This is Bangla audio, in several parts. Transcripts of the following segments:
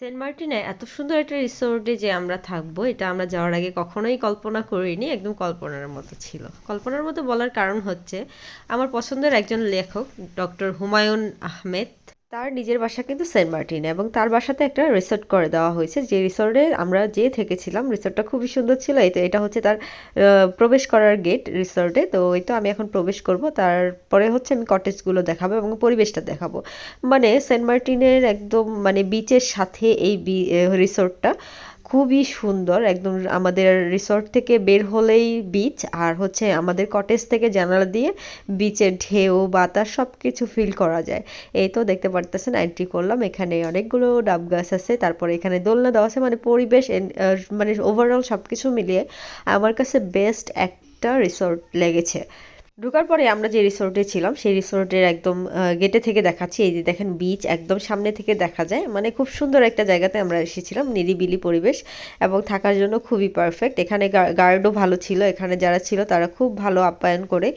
সেন্ট মার্টিনে এত সুন্দর একটা রিসোর্টে যে আমরা থাকব, এটা আমরা যাওয়ার আগে কখনোই কল্পনা করিনি, একদম কল্পনার মতো ছিল। কল্পনার মতো বলার কারণ হচ্ছে, আমার পছন্দের একজন লেখক, ডক্টর হুমায়ুন আহমেদ তার নিজের বাসা কিন্তু সেন্ট মার্টিন এবং তার বাসাতে একটা রিসোর্ট করে দেওয়া হয়েছে। যে রিসোর্টে আমরা যে থেকেছিলাম, রিসোর্টটা খুবই সুন্দর ছিল। এই তো এটা হচ্ছে তার প্রবেশ করার গেট রিসোর্টে। তো এই তো আমি এখন প্রবেশ করব। তারপরে হচ্ছে আমি কটেজগুলো দেখাবো এবং পরিবেশটা দেখাবো। মানে সেন্ট মার্টিনের একদম মানে বিচের সাথে এই রিসোর্টটা। খুবই সুন্দর, একদম আমাদের রিসোর্ট থেকে বের হলেই বিচ আর হচ্ছে আমাদের কটেজ থেকে জানালা দিয়ে বিচের ঢেউ, বাতাস সব কিছু ফিল করা যায়। এই তো দেখতে পারতেছেন এন্ট্রি করলাম, এখানে অনেকগুলো ডাব গাছ আছে, তারপরে এখানে দোলনা দেওয়া আছে মানে পরিবেশ মানে ওভারঅল সব কিছু মিলিয়ে আমার কাছে বেস্ট একটা রিসোর্ট লেগেছে। ঢোকার পরে আমরা যে রিসোর্টে ছিলাম, সেই রিসোর্টের একদম গেটে থেকে দেখাচ্ছি। এই যে দেখেন বিচ একদম সামনে থেকে দেখা যায়। মানে খুব সুন্দর একটা জায়গাতে আমরা এসেছিলাম, নিরিবিলি পরিবেশ এবং থাকার জন্য খুবই পারফেক্ট এখানে গার্ডও ভালো ছিল। এখানে যারা ছিল তারা খুব ভালো আপ্যায়ন করে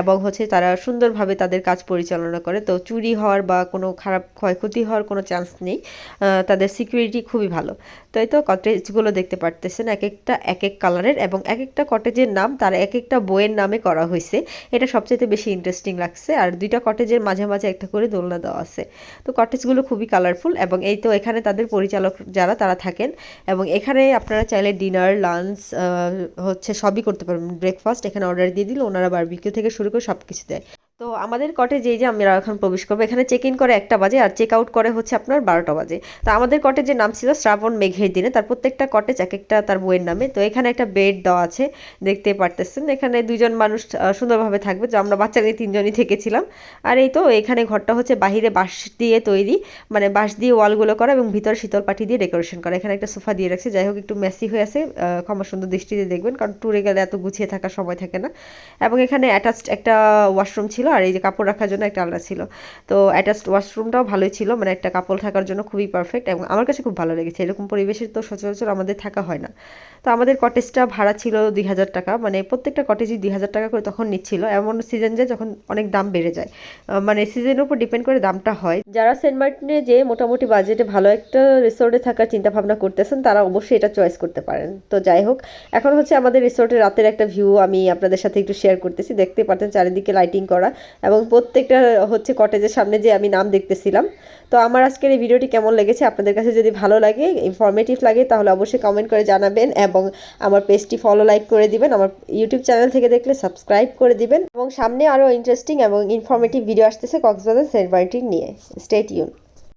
এবং হচ্ছে তারা সুন্দরভাবে তাদের কাজ পরিচালনা করে। তো চুরি হওয়ার বা কোনো খারাপ ক্ষয়ক্ষতি হওয়ার কোনো চান্স নেই। তাদের সিকিউরিটি খুবই ভালো। তো এই তো কটেজগুলো দেখতে পারতেছেন। এক একটা, এক এক কালারের এবং এক একটা কটেজের নাম, তার এক একটা বইয়ের নামে করা হয়েছে। এটা সবচেয়ে বেশি ইন্টারেস্টিং লাগছে। আর দুইটা কটেজের মাঝে মাঝে একটা করে দোলনা দেওয়া আছে। তো কটেজগুলো খুবই কালারফুল এবং এই তো এখানে তাদের পরিচালক যারা, তারা থাকেন। এবং এখানে আপনারা চাইলে ডিনার লাঞ্চ হচ্ছে সবই করতে পারবেন। ব্রেকফাস্ট এখানে অর্ডার দিয়ে দিলে ওনারা বারবিকিউ থেকে শুরু করে সব কিছু দেয়। তো আমাদের কটেজে এই যে আমরা এখন প্রবেশ করব, এখানে চেক ইন করে একটা বাজে আর চেক আউট করে হচ্ছে আপনার বারোটা বাজে। তো আমাদের কটেজের নাম ছিল শ্রাবণ মেঘের দিনে, তার প্রত্যেকটা কটেজ এক একটা তার বইয়ের নামে। তো এখানে একটা বেড দেওয়া আছে, দেখতে পারতেছেন। এখানে দুজন মানুষ সুন্দরভাবে থাকবে। যে আমরা বাচ্চা নিয়ে তিনজনই থেকেছিলাম। আর এই তো এখানে ঘরটা হচ্ছে বাহিরে বাঁশ দিয়ে তৈরি মানে বাঁশ দিয়ে ওয়ালগুলো করা এবং ভিতরে শীতল পাটি দিয়ে ডেকোরেশন করা। এখানে একটা সোফা দিয়ে রাখছে। যাই হোক, একটু মেসি হয়ে আছে। ক্ষমা সুন্দর দৃষ্টিতে দেখবেন, কারণ ট্যুরে গেলে এত গুছিয়ে থাকার সময় থাকে না। এবং এখানে অ্যাটাচড একটা ওয়াশরুম ছিল। আর এই যে কাপড় রাখার জন্য একটা আলাদা ছিল। তো অ্যাটাচড ওয়াশরুমটাও ভালোই ছিল মানে একটা কাপড় থাকার জন্য খুবই পারফেক্ট এবং আমার কাছে খুব ভালো লেগেছে। এরকম পরিবেশে তো সচরাচর আমাদের থাকা হয় না। তো আমাদের কটেজটা ভাড়া ছিল দুই হাজার টাকা মানে প্রত্যেকটা কটেজই দুই হাজার টাকা করে তখন নিচ্ছিল। এমন সিজন যায় যখন অনেক দাম বেড়ে যায়। মানে সিজনের উপর ডিপেন্ড করে দামটা হয়। যারা সেন্ট মার্টিনে যে মোটামুটি বাজেটে ভালো একটা রিসোর্টে থাকার চিন্তা ভাবনা করতেছেন, তারা অবশ্যই এটা চয়েস করতে পারেন। তো যাই হোক, এখন হচ্ছে আমাদের রিসোর্টে রাতের একটা ভিউ আমি আপনাদের সাথে একটু শেয়ার করতেছি। দেখতে পারতেন চারিদিকে লাইটিং করা। এবং প্রত্যেকটা হচ্ছে কটেজের সামনে যে আমি নাম দেখতেছিলাম। তো আমার আজকের এই ভিডিওটি কেমন লেগেছে? আপনাদের কাছে যদি ভালো লাগে ইনফরমেটিভ লাগে, তাহলে অবশ্যই কমেন্ট করে জানাবেন এবং আমার পেজটি ফলো লাইক করে দিবেন। আমার ইউটিউব চ্যানেল থেকে দেখলে সাবস্ক্রাইব করে দিবেন। এবং সামনে আরও ইন্টারেস্টিং এবং ইনফরমেটিভ ভিডিও আসতেছে কক্সবাজার সেন্ট নিয়ে। State Yoon